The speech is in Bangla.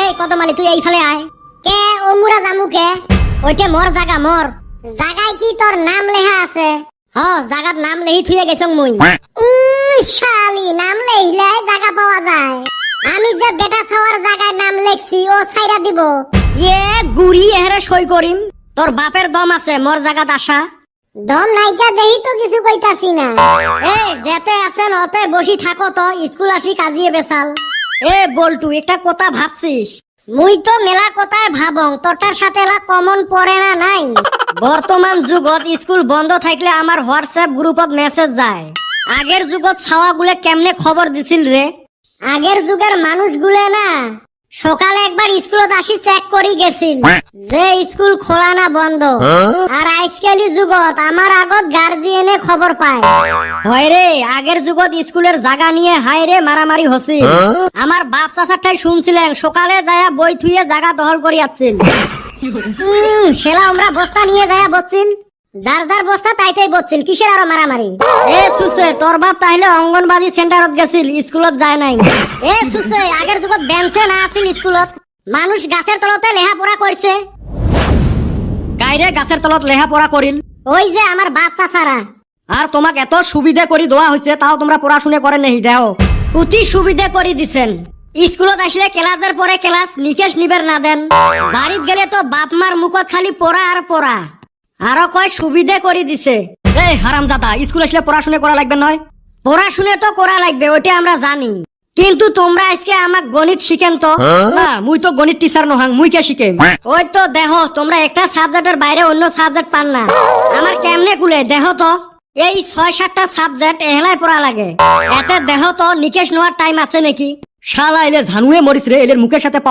এই কত মালি তুই এইফালে আয়। কে? ও মুরা জামু কে? ওইটা মোর জাগা মোর জাগায় কি তোর নাম লেখা আছে? হ জাগাত নাম লেহি থুয়ে গেছং মুই শালি নাম লেহিলে জাগা পাওয়া যায়। আমি যে বেটা ছাওয়ার জায়গায় নাম লেখছি ও ছাইরা দিব। ইয়ে গুড়ি এহারে সই করিম তোর বাপের দম আছে মোর জাগাত আসা দম নাইকা দেহি তো কিছু কইতাছি না। এ যেতে আছেন অতে বসি থাকো তো স্কুল আসি কাজিয়ে বেসাল এ বল্টু, একটা কথা ভাবছিস? মুই তো মেলা কথায় ভাবং তোটার সাথে এলা কমন পড়ে না নাই? বর্তমান যুগত স্কুল বন্ধ থাকলে আমার হোয়াটসঅ্যাপ গ্রুপত মেসেজ যায়। আগের যুগত ছাওয়া গুলে কেমনে খবর দিছিল রে? আগের যুগের মানুষগুলো না সকালে একবার স্কুলত আসি চেক করি গেছিল। যে স্কুল খোলা না বন্ধ। আর আজকালি যুগত আমার আগত গার্জিয়ানে খবর পায়। হয় রে আগের যুগত স্কুলের জায়গা নিয়ে হায় রে মারামারি হছিল। আমার বাপ চাচার ঠাই শুনছিলেন সকালে যায়া বই থুয়ে জায়গা দখল করি আসছিল হুম, সেলা আমরা বস্তা নিয়ে যায়া বসছিল। যার যার বস্তা তাই তাই বসছিল কিসের আরও মারামারি? এ সুসে তোর বাপ তাহলে অঙ্গনবাদী সেন্টারত গেছিল স্কুলত যায় নাই। এ সুসে আগের যুগত বেঞ্চে না আছিল স্কুলত। মানুষ গাছের তলতে লেহা পড়া করছে কাইরে গাছের তলত লেহা পড়া করিল? ওই যে আমার বাপ চাচারা। আর তোমাক এত সুবিধা কৰি দেওয়া হয়েছে তাও তোমরা পড়াশুনে করে নেই দেও। অতি সুবিধা করে দিছেন। স্কুলত আসলে ক্লাসের পরে ক্লাস নিকেশ নিবের না দেন। বাড়িত গেলে তো বাপ মার মুখত খালি পড়া আর পড়া। আরও কয় সুবিধে করে দিছে। এই হারাম দাদা স্কুল আসলে পড়াশুনে করা লাগবে নয়? পড়াশুনে তো করা লাগবে ওইটা আমরা জানি। কিন্তু তোমরা আজকে আমাক গণিত শিখেন তো? না মুই তো গণিত টিচার নহাং মুই কে শিখেম ওই তো দেহ তোমরা একটা সাবজেক্টের বাইরে অন্য সাবজেক্ট পান না। আমার কেমনে কুলে দেহ তো? এই ছয় সাতটা সাবজেক্ট এহলাই পড়া লাগে। এতে দেহ তো নিকেশ নেওয়ার টাইম আছে নাকি? শালা এলে ঝানুয়ে মরিস রে এলের মুখের সাথে পাওয়া